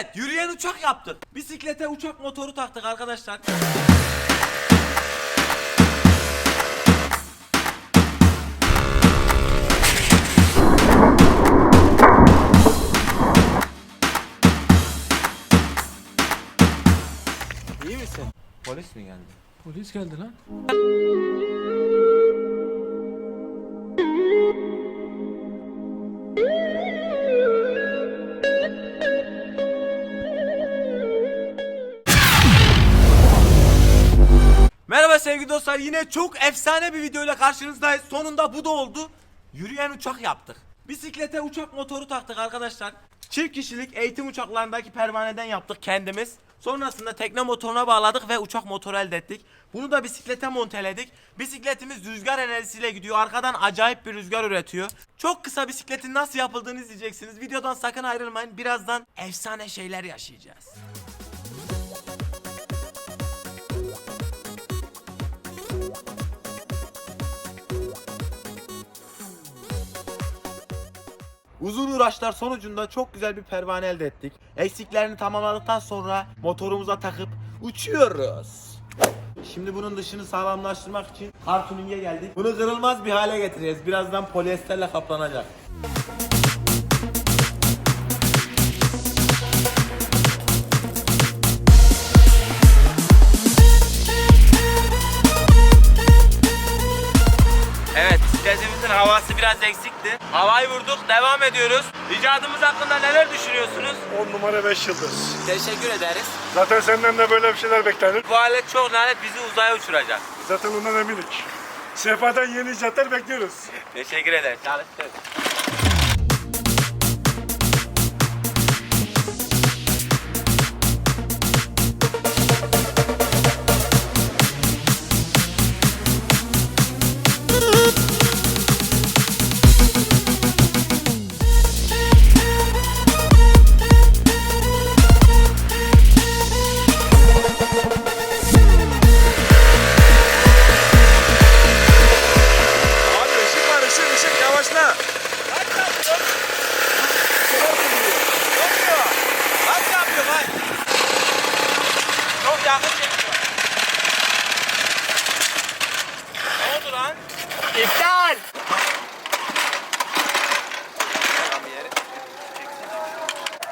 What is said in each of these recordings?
Evet yürüyen uçak yaptık. Bisiklete uçak motoru taktık arkadaşlar. İyi misin? Polis mi geldi? Polis geldi lan. Sevgili dostlar yine çok efsane bir videoyla karşınızdayız. Sonunda bu da oldu. Yürüyen uçak yaptık. Bisiklete uçak motoru taktık arkadaşlar. Çift kişilik eğitim uçaklarındaki pervaneden yaptık kendimiz. Sonrasında tekne motoruna bağladık ve uçak motoru elde ettik. Bunu da bisiklete monteledik. Bisikletimiz rüzgar enerjisiyle gidiyor. Arkadan acayip bir rüzgar üretiyor. Çok kısa bisikletin nasıl yapıldığını izleyeceksiniz. Videodan sakın ayrılmayın. Birazdan efsane şeyler yaşayacağız. Uzun uğraşlar sonucunda çok güzel bir pervane elde ettik. Eksiklerini tamamladıktan sonra motorumuza takıp uçuyoruz. Şimdi bunun dışını sağlamlaştırmak için kar tuning'e geldik. Bunu kırılmaz bir hale getireceğiz. Birazdan polyesterle kaplanacak. Biraz eksikti. Havayı vurduk devam ediyoruz. İcadımız hakkında neler düşünüyorsunuz? 10 numara 5 yıldız. Teşekkür ederiz. Zaten senden de böyle bir şeyler beklenir. Bu alet çok lanet bizi uzaya uçuracak. Zaten ondan eminik. Sefa'dan yeni icatlar bekliyoruz. Teşekkür ederiz. Çalıştık.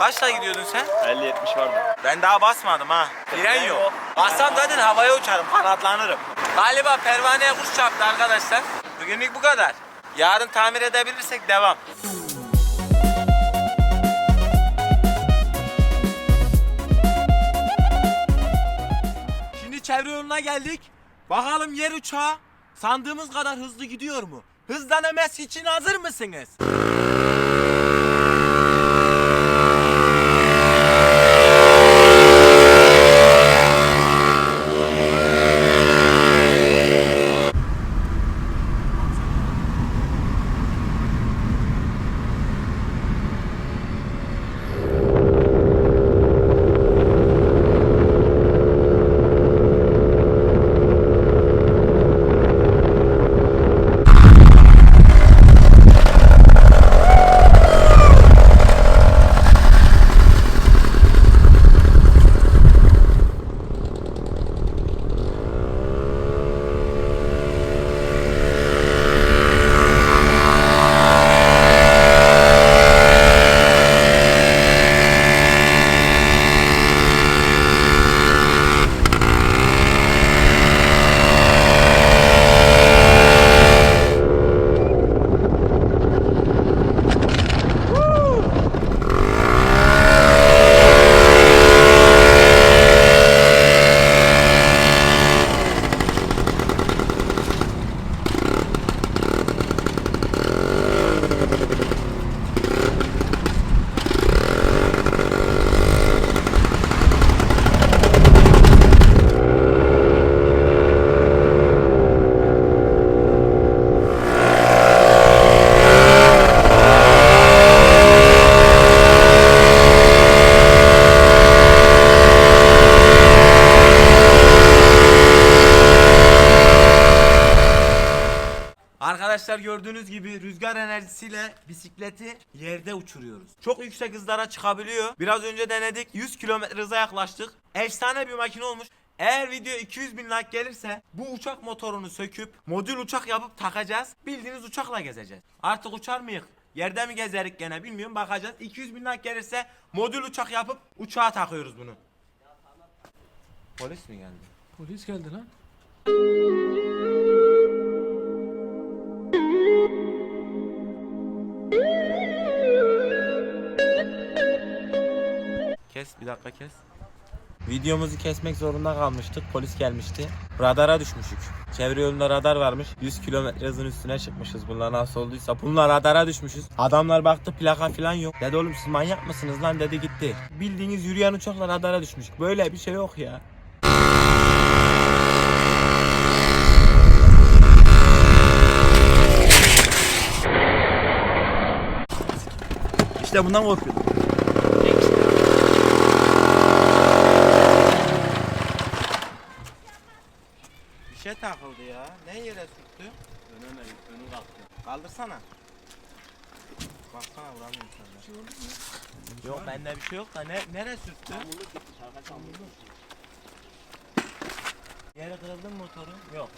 Kaçla gidiyordun sen? 50-70 vardı. Ben daha basmadım ha. Fren yok. Bassam zaten havaya uçarım, kanatlanırım. Galiba pervaneye kuş çarptı arkadaşlar. Bugünlük bu kadar. Yarın tamir edebilirsek devam. Şimdi çevre yoluna geldik. Bakalım yer uçağı sandığımız kadar hızlı gidiyor mu? Hızdan emes için hazır mısınız? Enerjisiyle bisikleti yerde uçuruyoruz. Çok yüksek hızlara çıkabiliyor. Biraz önce denedik. 100 km hıza yaklaştık. Efsane bir makine olmuş. Eğer video 200 bin like gelirse bu uçak motorunu söküp modül uçak yapıp takacağız. Bildiğiniz uçakla gezeceğiz. Artık uçar mıyız? Yerde mi gezerik gene bilmiyorum bakacağız. 200 bin like gelirse modül uçak yapıp uçağa takıyoruz bunu. Polis mi geldi? Polis geldi lan. Bir dakika kes. Videomuzu kesmek zorunda kalmıştık. Polis gelmişti. Radara düşmüşük. Çevre yolunda radar varmış. 100 kilometre hızın üstüne çıkmışız. Bunlar nasıl olduysa. Bunlar radara düşmüşüz. Adamlar baktı plaka falan yok. Dedi oğlum siz manyak mısınız lan dedi gitti. Bildiğiniz yürüyen uçakla radara düşmüşük. Böyle bir şey yok ya. İşte bundan korkuyordum. Bir şey takıldı ya. Ne yere sürttü? Önüne, önü kalktı. Kaldırsana. Baksana vuramıyorum senden. Yok bende bir şey yok da ne nere sürttü? Yere kırıldı mı motoru? Yok.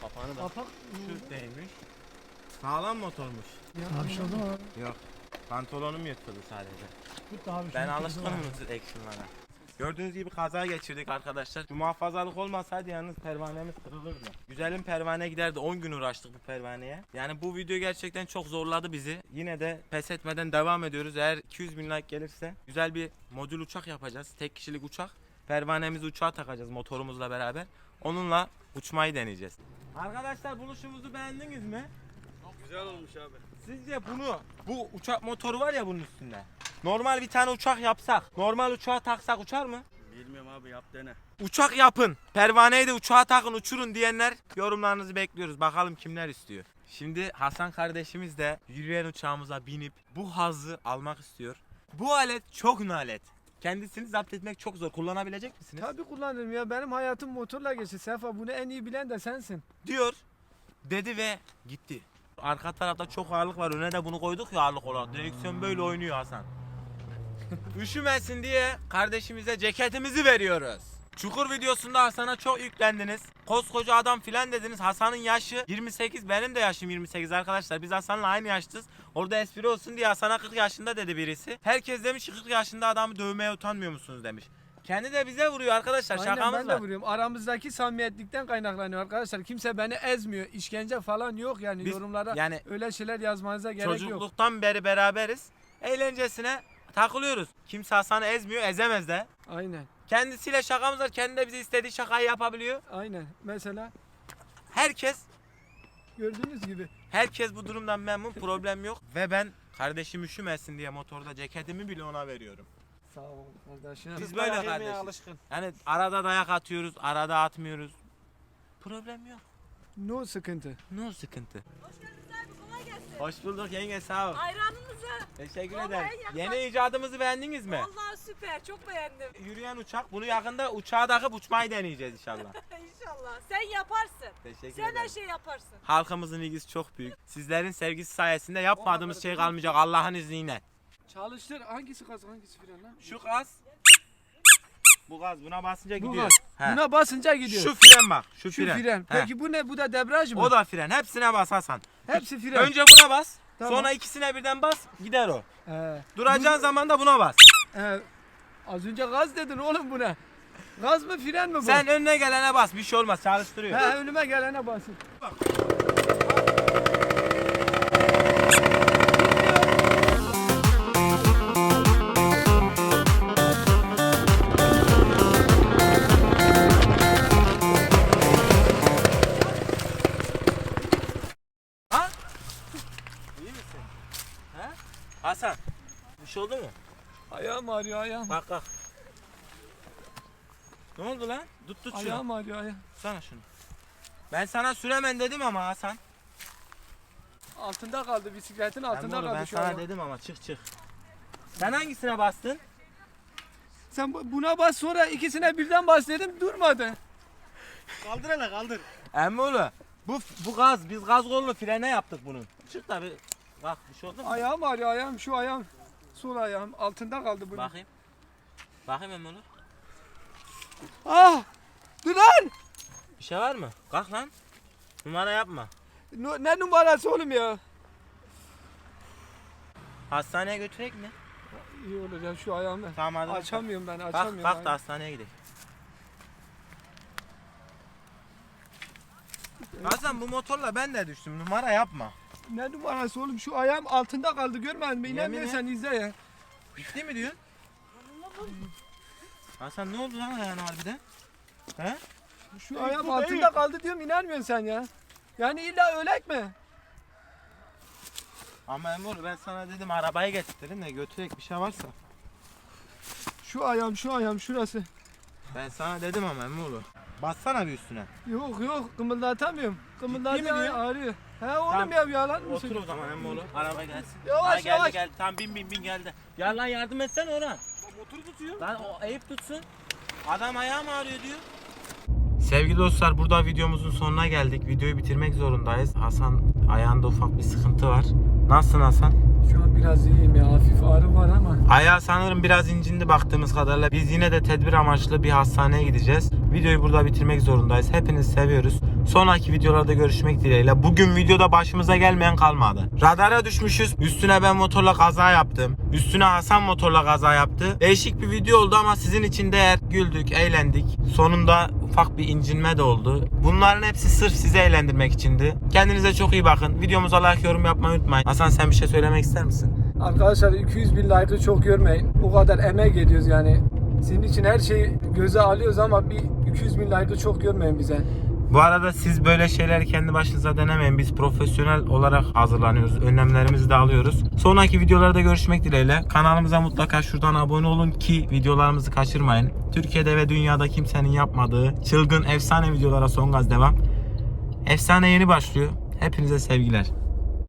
Kapağını da Kapak. şu değmiş. Sağlam motormuş. Ya bir şey oldu mu? Yok. Pantolonum yırtıldı sadece. Tut abi. Ben alışkınım bu action'lara. Gördüğünüz gibi kaza geçirdik arkadaşlar. Bu muhafazalık olmasaydı yalnız pervanemiz kırılırdı. Güzelim pervane giderdi. 10 gün uğraştık bu pervaneye. Yani bu video gerçekten çok zorladı bizi. Yine de pes etmeden devam ediyoruz. Eğer 200 bin like gelirse güzel bir modül uçak yapacağız. Tek kişilik uçak. Pervanemizi uçağa takacağız motorumuzla beraber. Onunla uçmayı deneyeceğiz. Arkadaşlar buluşumuzu beğendiniz mi? Güzel olmuş abi. Sizce bunu bu uçak motoru var ya bunun üstünde. Normal bir tane uçak yapsak, normal uçağa taksak uçar mı? Bilmiyorum abi yap dene. Uçak yapın, pervaneyi de uçağa takın, uçurun diyenler yorumlarınızı bekliyoruz. Bakalım kimler istiyor. Şimdi Hasan kardeşimiz de yürüyen uçağımıza binip bu hazzı almak istiyor. Bu alet çok nalet. Kendisini zapt etmek çok zor. Kullanabilecek misiniz? Tabii kullanırım ya. Benim hayatım motorla geçti. Sefa bunu en iyi bilen de sensin. Diyor. Dedi ve gitti. Arka tarafta çok ağırlık var. Öne de bunu koyduk ya ağırlık olarak. Direksiyon böyle oynuyor Hasan. Üşümesin diye kardeşimize ceketimizi veriyoruz. Çukur videosunda Hasan'a çok yüklendiniz. Koskoca adam filan dediniz. Hasan'ın yaşı 28. Benim de yaşım 28 arkadaşlar. Biz Hasan'la aynı yaştız. Orada espri olsun diye Hasan'a 40 yaşında dedi birisi. Herkes demiş ki 40 yaşında adamı dövmeye utanmıyor musunuz demiş. Kendi de bize vuruyor arkadaşlar. Aynen Şakamız ben var. de vuruyorum. Aramızdaki samimiyetlikten kaynaklanıyor arkadaşlar. Kimse beni ezmiyor. İşkence falan yok yani Biz- yorumlara. yani- öyle şeyler yazmanıza gerek yok. Çocukluktan beri beraberiz. Eğlencesine takılıyoruz. Kimse Hasan'ı ezmiyor, ezemez de. Aynen. Kendisiyle şakamız var. Kendi de bize istediği şakayı yapabiliyor. Aynen. Mesela Herkes gördüğünüz gibi. herkes bu durumdan memnun. Problem yok. Ve ben kardeşim üşümesin diye motorda ceketimi bile ona veriyorum. Sağ ol kardeşim. Biz böyle Dayak yemeye kardeşiz. alışkın. Yani arada dayak atıyoruz, arada atmıyoruz. Problem yok. No sıkıntı. No sıkıntı. Hoş gelsin. Hoş bulduk yenge sağ ol. Ayranınızı. Teşekkür Vallahi ederim. yaklaş- Yeni icadımızı beğendiniz mi? Vallahi süper çok beğendim. Yürüyen uçak. Bunu yakında uçağa takıp uçmayı deneyeceğiz inşallah. İnşallah. Sen yaparsın. Teşekkür Sen her ederim. şeyi yaparsın. Halkımızın ilgisi çok büyük. Sizlerin sevgisi sayesinde yapmadığımız şey kalmayacak Allah'ın izniyle. Çalıştır. Hangisi gaz hangisi fren lan? Şu gaz. Bu gaz buna basınca Bu gidiyor. gaz. He. Buna basınca gidiyor. Şu fren bak. Şu, Şu fren. fren. He. Peki bu ne? Bu da debriyaj mı? O da fren. Hepsine bas Hasan. Hepsi fren. Önce buna bas. Tamam. Sonra ikisine birden bas. Gider o. He. Duracağın zaman da buna bas. He. Az önce gaz dedin oğlum buna. Gaz mı fren mi bu? Sen önüne gelene bas. Bir şey olmaz. Çalıştırıyor. He önüme gelene basın. Ha? Ayağım. Bak bak. Ne oldu lan? Tut tut şunu. Ayağım ağrıyor ayağım. Sana şunu. Ben sana süremen dedim ama Hasan. Altında kaldı bisikletin Ben, altında kaldı ben şu sana an. dedim ama çık çık. Sen hangisine bastın? Sen bu- buna bas sonra ikisine birden bas dedim durmadı. Kaldır hele kaldır. Emmoğlu Bu bu gaz biz gaz kolunu frene yaptık bunun. Çık da bir bak bir şey oldu mu? Ayağım ağrıyor ayağım şu ayağım. Sol ayağım altında kaldı bunun. Bakayım. Bakayım hemen onu. Ah! Dur lan! Bir şey var mı? Kalk lan. Numara yapma. Nu- Ne numarası oğlum ya? Hastaneye götürek mi? İyi olacak şu ayağımı. Tamam hadi. Açamıyorum ben Kalk, açamıyorum. kalk da hastaneye gidelim. Hasan bu motorla ben de düştüm. Numara yapma. Ne numarası oğlum şu ayağım altında kaldı görmedin mi? Yemin İnanmıyorsan izle ya. Bitti mi diyorsun? Hasan ne oldu lan ayağına harbiden? He? Şu ayağım altında kaldı diyorum inanmıyorsun sen ya. Yani illa ölek mi? Ama Emre ben sana dedim arabayı getirdim de götürek bir şey varsa. Şu ayağım şu ayağım şurası. Ben sana dedim ama Emre Bassana bir üstüne. Yok yok kımıldatamıyorum. Diyor? ağrıyor. He oğlum Tamam. ya yalan mı Otur o zaman Emre Araba gelsin. Yavaş, Ha, geldi yavaş. geldi. Tamam bin bin bin geldi. Gel lan yardım etsene Orhan. Motoru tutuyor. Lan o Eyüp tutsun. Adam ayağım ağrıyor diyor. Sevgili dostlar burada videomuzun sonuna geldik. Videoyu bitirmek zorundayız. Hasan ayağında ufak bir sıkıntı var. Nasılsın Hasan? Şu an biraz iyiyim ya hafif ağrı var ama. Ayağı sanırım biraz incindi baktığımız kadarıyla. Biz yine de tedbir amaçlı bir hastaneye gideceğiz. Videoyu burada bitirmek zorundayız. Hepinizi seviyoruz. Sonraki videolarda görüşmek dileğiyle. Bugün videoda başımıza gelmeyen kalmadı. Radara düşmüşüz. Üstüne ben motorla kaza yaptım. Üstüne Hasan motorla kaza yaptı. Değişik bir video oldu ama sizin için değer. Güldük, eğlendik. Sonunda ufak bir incinme de oldu. Bunların hepsi sırf sizi eğlendirmek içindi. Kendinize çok iyi bakın. Videomuza like, yorum yapmayı unutmayın. Hasan sen bir şey söylemek ister misin? Arkadaşlar 200 bin like'ı çok görmeyin. Bu kadar emek ediyoruz yani. Sizin için her şeyi göze alıyoruz ama bir 200 bin like'ı çok görmeyin bize. Bu arada siz böyle şeyleri kendi başınıza denemeyin. Biz profesyonel olarak hazırlanıyoruz. Önlemlerimizi de alıyoruz. Sonraki videolarda görüşmek dileğiyle. Kanalımıza mutlaka şuradan abone olun ki videolarımızı kaçırmayın. Türkiye'de ve dünyada kimsenin yapmadığı çılgın efsane videolara son gaz devam. Efsane yeni başlıyor. Hepinize sevgiler.